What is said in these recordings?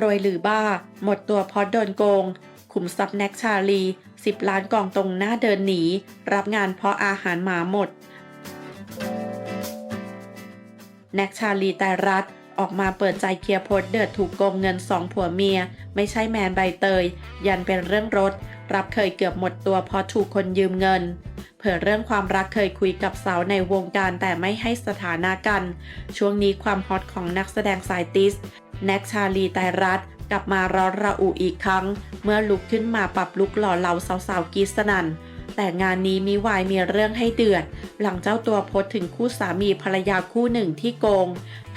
รวยหรือบ้า หมดตัวเพราะโดนโกง ขุมทรัพย์แน็กชาลี 10 ล้านกองตรงหน้าเดินหนี รับงานเพราะอาหารหมาหมด แน็กชาลีแต่รัฐ ออกมาเปิดใจเคลียร์โพสเดือดถูกโกงเงินสองผัวเมีย ไม่ใช่แมนใบเตย ยันเป็นเรื่องรถ รับเคยเกือบหมดตัวพราะถูกคนยืมเงิน เผยเรื่องความรักเคยคุยกับสาวในวงการแต่ไม่ให้สถานะกัน ช่วงนี้ความฮอตของนักแสดงสายติส แน็กชาลีไตรัตกลับมาร้อนระอุอีกครั้ง เมื่อลุกขึ้นมาปรับลุกหล่อเหลาสาวๆกีสนัน่น แต่งานนี้มีวายมีเรื่องให้เดือด หลังเจ้าตัวโพสถึงคู่สามีภรรยาคู่หนึ่งที่โกง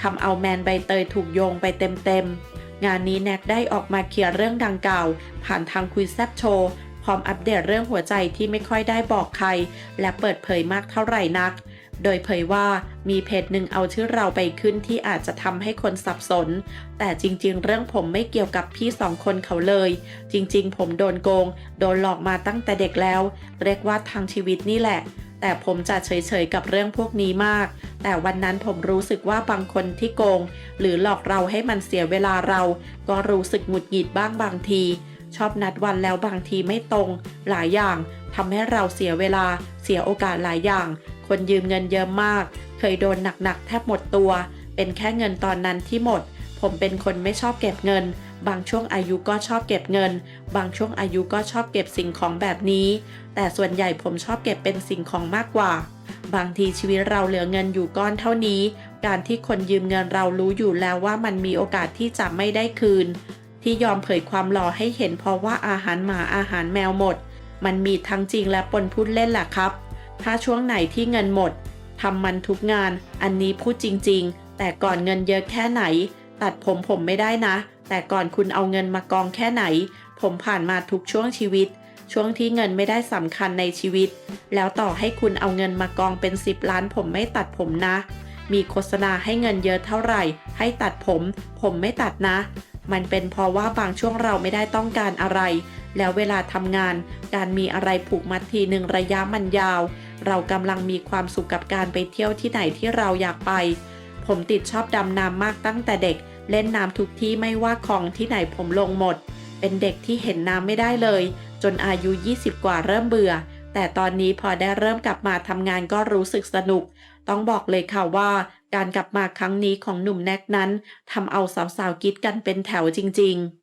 ทำเอาแมนใบเตยถูกโยงไปเต็มๆ งานนี้แน็กได้ออกมาเคลียร์เรื่องดังกล่าว ผ่านทางคุยแซบโชว์พร้อมอัปเดตเรื่องหัวใจที่ไม่ค่อยได้บอกใคร และเปิดเผยมากเท่าไหร่นัก โดยเผยว่ามีเพจหนึ่งเอาชื่อเราไปขึ้นที่อาจจะทำให้คนสับสน แต่จริงๆ เรื่องผมไม่เกี่ยวกับพี่สองคนเขาเลย จริงๆ ผมโดนโกง โดนหลอกมาตั้งแต่เด็กแล้ว เรียกว่าทางชีวิตนี่แหละ แต่ผมจะเฉยๆ กับเรื่องพวกนี้มาก แต่วันนั้นผมรู้สึกว่าบางคนที่โกง หรือหลอกเราให้มันเสียเวลาเรา ก็รู้สึกหงุดหงิดบ้างบางที ชอบนัดวันแล้วบางทีไม่ตรง หลายอย่างทำให้เราเสียเวลา เสียโอกาสหลายอย่าง คนยืมเงินเยอะมาก เคยโดนหนักๆแทบหมดตัว เป็นแค่เงินตอนนั้นที่หมด ผมเป็นคนไม่ชอบเก็บเงิน บางช่วงอายุก็ชอบเก็บเงิน บางช่วงอายุก็ชอบเก็บสิ่งของแบบนี้ แต่ส่วนใหญ่ผมชอบเก็บเป็นสิ่งของมากกว่า บางทีชีวิตเราเหลือเงินอยู่ก้อนเท่านี้ การที่คนยืมเงินเรารู้อยู่แล้วว่ามันมีโอกาสที่จะไม่ได้คืน ที่ยอมเผยความหล่อให้เห็นเพราะว่าอาหารหมาอาหารแมวหมด มันมีทั้งจริงและปนพูดเล่นแหละครับ ถ้าช่วงไหนที่เงินหมดทำมันทุกงาน อันนี้พูดจริง ๆ แต่ก่อนเงินเยอะแค่ไหน ตัดผมผมไม่ได้นะ แต่ก่อนคุณเอาเงินมากองแค่ไหน ผมผ่านมาทุกช่วงชีวิต ช่วงที่เงินไม่ได้สำคัญในชีวิต แล้วต่อให้คุณเอาเงินมากองเป็น 10 ล้านผมไม่ตัดผมนะ มีโฆษณาให้เงินเยอะเท่าไหร่ ให้ตัดผม ผมไม่ตัดนะ มันเป็นเพราะว่าบางช่วงเราไม่ได้ต้องการอะไร แล้วเวลาทำงาน การมีอะไรผูกมัดทีหนึ่งระยะมันยาว เรากำลังมีความสุขกับการไปเที่ยวที่ไหนที่เราอยากไป ผมติดชอบดำน้ำมากตั้งแต่เด็ก เล่นน้ำทุกที่ไม่ว่าของที่ไหนผมลงหมด เป็นเด็กที่เห็นน้ำไม่ได้เลย จนอายุ 20 กว่าเริ่มเบื่อ แต่ตอนนี้พอได้เริ่มกลับมาทำงานก็รู้สึกสนุก ต้องบอกเลยค่ะว่าการกลับมาครั้งนี้ของหนุ่มแน็กนั้นทำเอาสาวๆกรีดกันเป็นแถวจริง ๆ